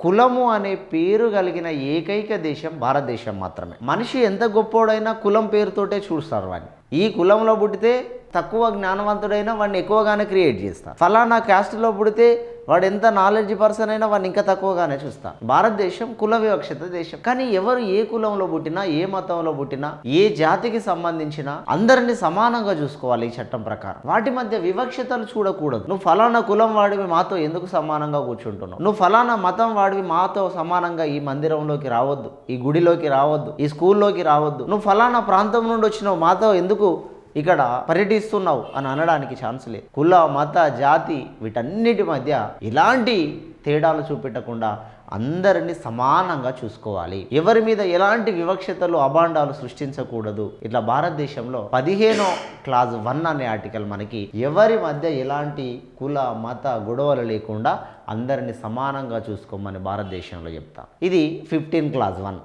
కులము అనే పేరు కలిగిన ఏకైక దేశం భారతదేశం మాత్రమే. మనిషి ఎంత గొప్పోడైనా కులం పేరుతోటే చూస్తారు వాడిని. ఈ కులంలో పుట్టితే తక్కువ జ్ఞానవంతుడైనా వాడిని ఎక్కువగానే క్రియేట్ చేస్తారు ఫలానా క్యాస్ట్లో పుడితే వాడు ఎంత నాలెడ్జ్ పర్సన్ అయినా వాడిని ఇంకా తక్కువగానే చూస్తా. భారతదేశం కుల వివక్షత దేశం. కానీ ఎవరు ఏ కులంలో పుట్టినా ఏ మతంలో పుట్టినా ఏ జాతికి సంబంధించిన అందరిని సమానంగా చూసుకోవాలి ఈ చట్టం ప్రకారం. వాటి మధ్య వివక్షతలు చూడకూడదు. నువ్వు ఫలానా కులం వాడివి మాతో ఎందుకు సమానంగా కూర్చుంటున్నావు? నువ్వు ఫలానా మతం వాడివి మాతో సమానంగా ఈ మందిరంలోకి రావద్దు ఈ గుడిలోకి రావద్దు ఈ స్కూల్లోకి రావద్దు. నువ్వు ఫలానా ప్రాంతం నుండి వచ్చినావు మాతో ఎందుకు ఇక్కడ పర్యటిస్తున్నావు అని అనడానికి ఛాన్స్ లేదు. కుల మత జాతి వీటన్నిటి మధ్య ఇలాంటి తేడాలు చూపెట్టకుండా అందరినీ సమానంగా చూసుకోవాలి. ఎవరి మీద ఎలాంటి వివక్షతలు అభాండాలు సృష్టించకూడదు. ఇట్లా భారతదేశంలో పదిహేనో క్లాజ్ వన్ అనే ఆర్టికల్ మనకి ఎవరి మధ్య ఎలాంటి కుల మత గొడవలు లేకుండా అందరిని సమానంగా చూసుకోమని భారతదేశంలో చెప్తా. ఇది ఫిఫ్టీన్ క్లాజ్ వన్